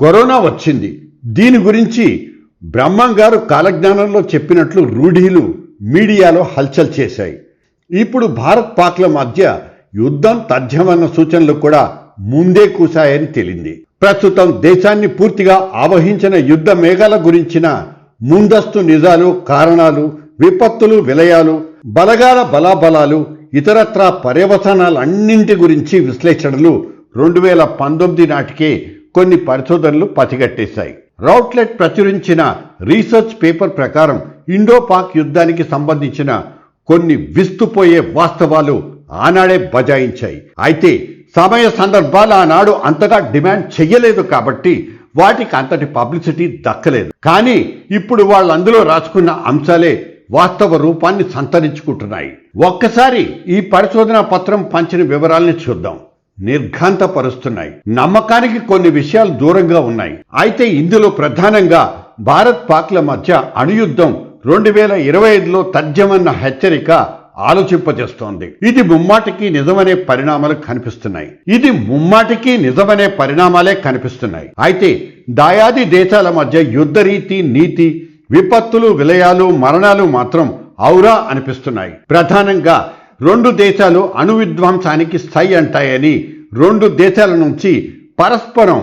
Corona వచ్చింది. దీని గురించి బ్రహ్మం గారు కాలజ్ఞానంలో చెప్పినట్లు రూఢీలు మీడియాలో హల్చల్ చేశాయి. ఇప్పుడు భారత్ పాక్ల మధ్య యుద్ధం తథ్యమన్న సూచనలు కూడా ముందే కూశాయని తేలింది. ప్రస్తుతం దేశాన్ని పూర్తిగా ఆవహించిన యుద్ధ మేఘాల గురించిన ముందస్తు నిజాలు కారణాలు విపత్తులు విలయాలు బలగాల బలాబలాలు ఇతరత్రా పర్యవసానాలన్నింటి గురించి విశ్లేషణలు రెండు వేల పంతొమ్మిది నాటికే కొన్ని పరిశోధనలు పసిగట్టేశాయి. రౌట్లెట్ ప్రచురించిన రీసెర్చ్ పేపర్ ప్రకారం ఇండో పాక్ యుద్ధానికి సంబంధించిన కొన్ని విస్తుపోయే వాస్తవాలు ఆనాడే బజాయించాయి. అయితే సమయ సందర్భాలు ఆనాడు అంతగా డిమాండ్ చెయ్యలేదు కాబట్టి వాటికి అంతటి పబ్లిసిటీ దక్కలేదు. కానీ ఇప్పుడు వాళ్ళు అందులో రాసుకున్న అంశాలే వాస్తవ రూపాన్ని సంతరించుకుంటున్నాయి. ఒక్కసారి ఈ పరిశోధన పత్రం పంచిన వివరాల్ని చూద్దాం. నిర్ఘాంతపరుస్తున్నాయి. నమ్మకానికి కొన్ని విషయాలు దూరంగా ఉన్నాయి. అయితే ఇందులో ప్రధానంగా భారత్ పాక్ల మధ్య అణుయుద్ధం రెండు వేల ఇరవై ఐదులో తథ్యమన్న హెచ్చరిక ఆలోచింపజేస్తోంది. ఇది ముమ్మాటికి నిజమనే పరిణామాలు కనిపిస్తున్నాయి. ఇది ముమ్మాటికి నిజమనే పరిణామాలే కనిపిస్తున్నాయి. అయితే దాయాది దేశాల మధ్య యుద్ధ రీతి నీతి విపత్తులు విలయాలు మరణాలు మాత్రం ఔరా అనిపిస్తున్నాయి. ప్రధానంగా రెండు దేశాలు అణు విధ్వంసానికి సై అంటాయని రెండు దేశాల నుంచి పరస్పరం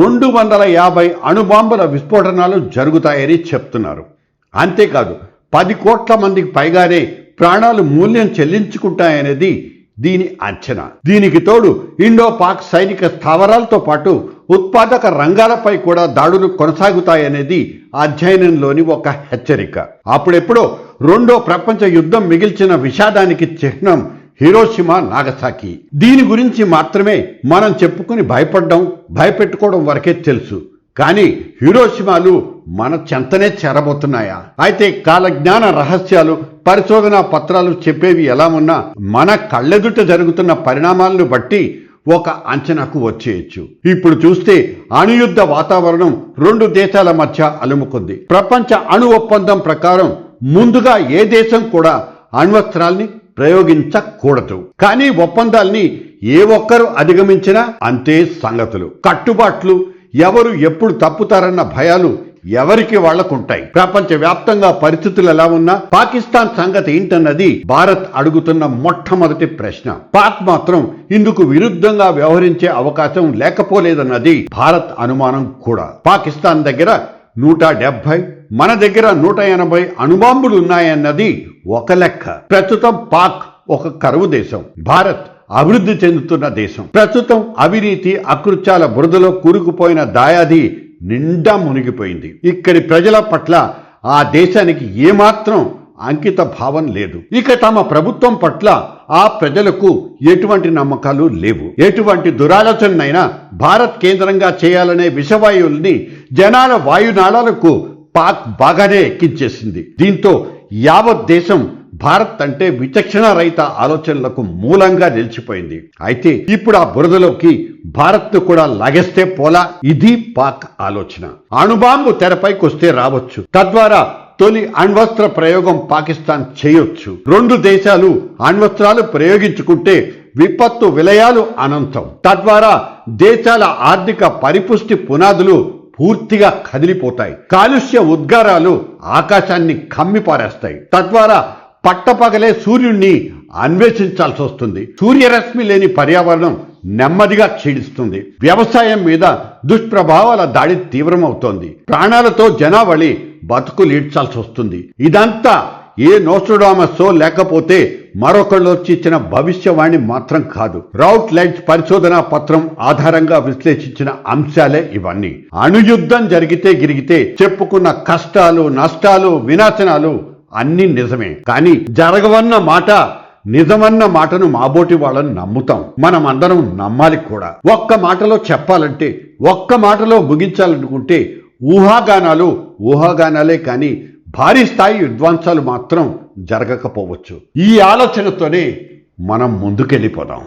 రెండు వందల యాభై అణుబాంబుల విస్ఫోటనాలు జరుగుతాయని చెప్తున్నారు. అంతేకాదు పది కోట్ల మందికి పైగానే ప్రాణాలు మూల్యం చెల్లించుకుంటాయనేది దీని అంచనా. దీనికి తోడు ఇండో పాక్ సైనిక స్థావరాలతో పాటు ఉత్పాదక రంగాలపై కూడా దాడులు కొనసాగుతాయనేది అధ్యయనంలోని ఒక హెచ్చరిక. అప్పుడెప్పుడో రెండో ప్రపంచ యుద్ధం మిగిల్చిన విషాదానికి చిహ్నం హీరోషిమా నాగసాకి. దీని గురించి మాత్రమే మనం చెప్పుకుని భయపడడం భయపెట్టుకోవడం వరకే తెలుసు. కానీ హీరోషిమాలు మన చెంతనే చేరబోతున్నాయా? అయితే కాలజ్ఞాన రహస్యాలు పరిశోధనా పత్రాలు చెప్పేవి ఎలా ఉన్నా మన కళ్ళెదుట జరుగుతున్న పరిణామాలను బట్టి ఒక అంచనాకు వచ్చేయచ్చు. ఇప్పుడు చూస్తే అణుయుద్ధ వాతావరణం రెండు దేశాల మధ్య అలుముకుంది. ప్రపంచ అణు ఒప్పందం ప్రకారం ముందుగా ఏ దేశం కూడా అణ్వస్త్రాల్ని ప్రయోగించకూడదు. కానీ ఒప్పందాల్ని ఏ ఒక్కరు అధిగమించినా అంతే సంగతులు. కట్టుబాట్లు ఎవరు ఎప్పుడు తప్పుతారన్న భయాలు ఎవరికి వాళ్ళకుంటాయి? ప్రపంచ వ్యాప్తంగా పరిస్థితులు ఎలా ఉన్నా పాకిస్తాన్ సంగతి ఏంటన్నది భారత్ అడుగుతున్న మొట్టమొదటి ప్రశ్న. పాక్ మాత్రం ఇందుకు విరుద్ధంగా వ్యవహరించే అవకాశం లేకపోలేదన్నది భారత్ అనుమానం కూడా. పాకిస్తాన్ దగ్గర నూట డెబ్బై మన దగ్గర నూట ఎనభై అణుబాంబులు ఉన్నాయన్నది ఒక లెక్క. ప్రస్తుతం పాక్ ఒక కరువు దేశం. భారత్ అభివృద్ధి చెందుతున్న దేశం. ప్రస్తుతం అవినీతి అకృత్యాల బురదలో కూరుకుపోయిన దాయాది నిండా మునిగిపోయింది. ఇక్కడి ప్రజల పట్ల ఆ దేశానికి ఏమాత్రం అంకిత భావం లేదు. ఇక తమ ప్రభుత్వం పట్ల ఆ ప్రజలకు ఎటువంటి నమ్మకాలు లేవు. ఎటువంటి దురాలోచనైనా భారత్ కేంద్రంగా చేయాలనే విషవాయువుల్ని జనాల వాయునాళాలకు పాక్ బాగానే ఎక్కించేసింది. దీంతో యావత్ దేశం భారత్ అంటే విచక్షణ రహిత ఆలోచనలకు మూలంగా నిలిచిపోయింది. అయితే ఇప్పుడు ఆ బురదలోకి భారత్ కూడా లాగేస్తే పోలా? ఇది పాక్ ఆలోచన. అణుబాంబు తెరపైకి వస్తే రావచ్చు. తద్వారా తొలి అణ్వస్త్ర ప్రయోగం పాకిస్తాన్ చేయొచ్చు. రెండు దేశాలు అణ్వస్త్రాలు ప్రయోగించుకుంటే విపత్తు విలయాలు అనంతం. తద్వారా దేశాల ఆర్థిక పరిపుష్టి పునాదులు పూర్తిగా కదిలిపోతాయి. కాలుష్య ఉద్గారాలు ఆకాశాన్ని కమ్మిపారేస్తాయి. తద్వారా పట్టపగలే సూర్యుణ్ణి అన్వేషించాల్సి వస్తుంది. సూర్యరశ్మి లేని పర్యావరణం నెమ్మదిగా క్షీణిస్తుంది. వ్యవసాయం మీద దుష్ప్రభావాల దాడి తీవ్రమవుతోంది. ప్రాణాలతో జనావళి బతుకులీడ్చాల్సి వస్తుంది. ఇదంతా ఏ నోస్ట్రోడామస్సో లేకపోతే మరొకళ్ళు వచ్చి ఇచ్చిన భవిష్యవాణి మాత్రం కాదు. రౌట్ లైట్స్ పరిశోధనా పత్రం ఆధారంగా విశ్లేషించిన అంశాలే ఇవన్నీ. అణుయుద్ధం జరిగితే గిరిగితే చెప్పుకున్న కష్టాలు నష్టాలు వినాశనాలు అన్ని నిజమే. కానీ జరగవన్న మాట నిజమన్న మాటను మాబోటి వాళ్ళని నమ్ముతాం. మనం అందరం నమ్మాలి కూడా. ఒక్క మాటలో చెప్పాలంటే ఒక్క మాటలో ముగించాలనుకుంటే ఊహాగానాలు ఊహాగానాలే కానీ భారీ స్థాయి విధ్వంసాలు మాత్రం జరగకపోవచ్చు. ఈ ఆలోచనతోనే మనం ముందుకెళ్ళిపోదాం.